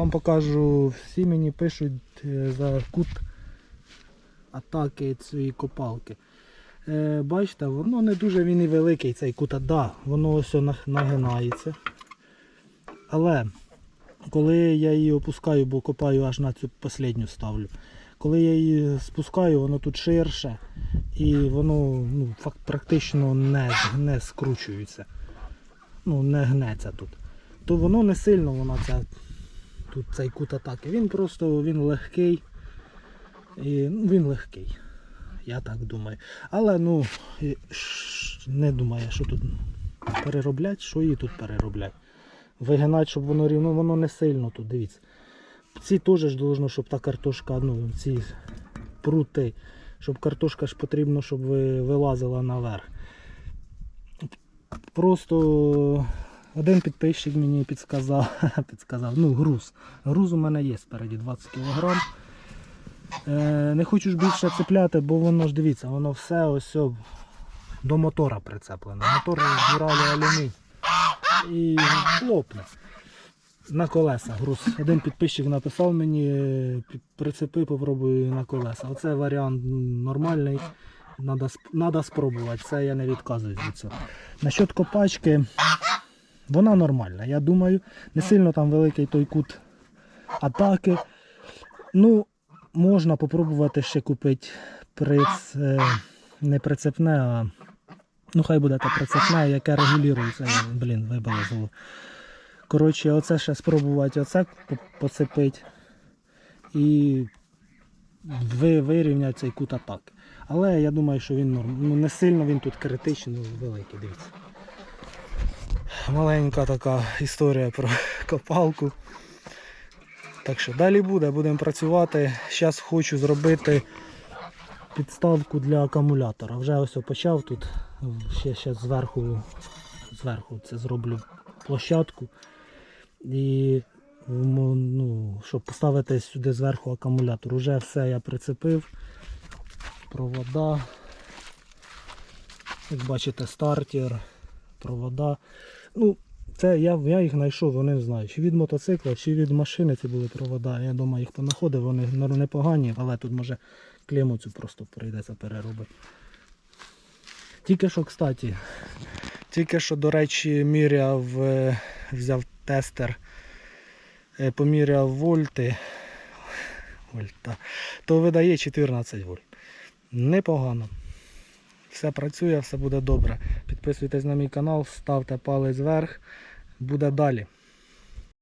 вам покажу, всі мені пишуть е, за кут атаки цієї копалки. Е, бачите, воно не дуже він і великий цей кут, а да, воно ось нагинається. Але коли я її опускаю, бо копаю аж на цю останню ставлю. Коли я її спускаю, воно тут ширше і воно ну, практично не, не скручується. Ну, не гнеться тут. То воно не сильно воно ця, тут цей кут атаки. Він просто він легкий. І, ну, він легкий. Я так думаю. Але ну не думаю, що тут перероблять, що її тут перероблять. Вигинать, щоб воно рівно, воно не сильно тут, дивіться. Ці теж ж должно, щоб та картошка, ну, ці прути, щоб картошка ж потрібно, щоб ви- вилазила наверх. Просто один підписчик мені підсказав, підсказав, ну груз. Груз у мене є спереді 20 кг. Е, не хочу ж більше цепляти, бо воно ж дивіться, воно все ось до мотора прицеплене. Мотор збирали алюмінь і лопне. На колеса груз. Один підписчик написав мені, прицепи, попробую на колеса. Оце варіант нормальний. Сп- надо спробувати. Це я не відказуюсь від цього. Насчет копачки, вона нормальна. Я думаю, не сильно там великий той кут атаки. Ну, можна попробувати ще купити приц, е, не прицепне, а ну хай буде те прицепне, яке регулюється. Блін, вибило зло. Коротше, оце ще спробувати оце по- поцепити і ви, вирівняти цей кут атаки. Але я думаю, що він норм. Ну, не сильно він тут критично великий, дивіться. Маленька така історія про копалку. Так що далі буде, будемо працювати. Зараз хочу зробити підставку для акумулятора. Вже ось почав тут. Ще, ще зверху, зверху це зроблю площадку. І ну, щоб поставити сюди зверху акумулятор. Уже все я прицепив. Провода. Як бачите, стартер, провода. Ну, це я, я їх знайшов, вони не знаю, чи від мотоцикла, чи від машини ці були провода. Я дома їх понаходив, вони непогані, але тут може клему цю просто прийдеться переробити. Тільки що, кстати, тільки що, до речі, міряв, е, взяв тестер, е, поміряв вольти, вольта, то видає 14 вольт. Непогано. Все працює, все буде добре. Підписуйтесь на мій канал, ставте палець вверх. Буде далі.